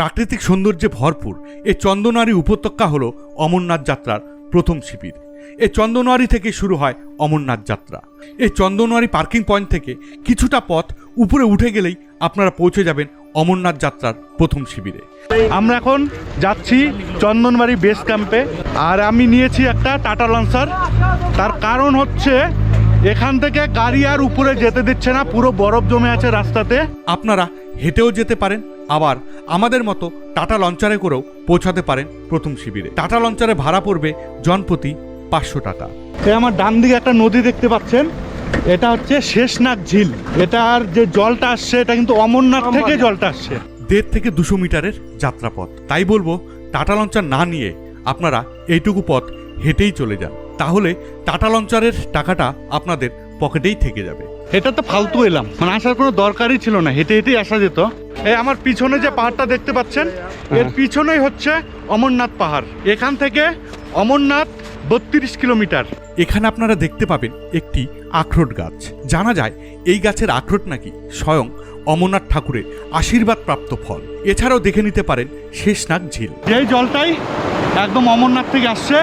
প্রাকৃতিক সৌন্দর্যে ভরপুর এই চন্দনারী উপত্যকা হল অমরনাথ যাত্রার প্রথম শিবির। এই চন্দনারী থেকে শুরু হয় অমরনাথ যাত্রা। এই চন্দনারী পার্কিং পয়েন্ট থেকে কিছুটা পথ উপরে উঠে গেলেই আপনারা পৌঁছে যাবেন অমরনাথ যাত্রার প্রথম শিবিরে। আমরা এখন যাচ্ছি চন্দনবাড়ি বেস ক্যাম্পে আর আমি নিয়েছি একটা টাটা লঞ্চার। তার কারণ হচ্ছে এখান থেকে গাড়ি আর উপরে যেতে দিচ্ছে না পুরো বরফ জমে আছে রাস্তাতে। আপনারা হেঁটেও যেতে পারেন আবার আমাদের মতো টাটা লঞ্চারে করেও পৌঁছাতে পারেন প্রথম শিবিরে। টাটা লঞ্চারে ভাড়া পড়বে জনপ্রতি পাঁচশো টাকা। এই আমার ডান দিকে একটা নদী দেখতে পাচ্ছেন এটা হচ্ছে শেষনাগ ঝিল। এটার যে জলটা আসছে এটা কিন্তু অমরনাথ থেকে জলটা আসছে। দেড় থেকে দুশো মিটারের যাত্রাপথ। তাই বলব টাটা লঞ্চার না নিয়ে আপনারা এইটুকু পথ হেঁটেই চলে যান। তাহলে টাটা লঞ্চারের টাকাটা আপনাদের পকেটেই থেকে যাবে। এটা তো ফালতু এলাম। মানে আসার কোনো দরকারই ছিল না। হেঁটে হেঁটেই আসা যেত। এই আমার পিছনে যে পাহাড়টা দেখতে পাচ্ছেন এর পিছনেই হচ্ছে অমরনাথ পাহাড়। এখান থেকে অমরনাথ বত্রিশ কিলোমিটার। এখানে আপনারা দেখতে পাবেন একটি আখরোট গাছ। জানা যায় এই গাছের আখরোট নাকি স্বয়ং অমরনাথ ঠাকুরের আশীর্বাদ প্রাপ্ত ফল। এছাড়াও দেখে নিতে পারেন শেষনাগ ঝিল। যেই জলটাই একদম অমরনাথ থেকে আসছে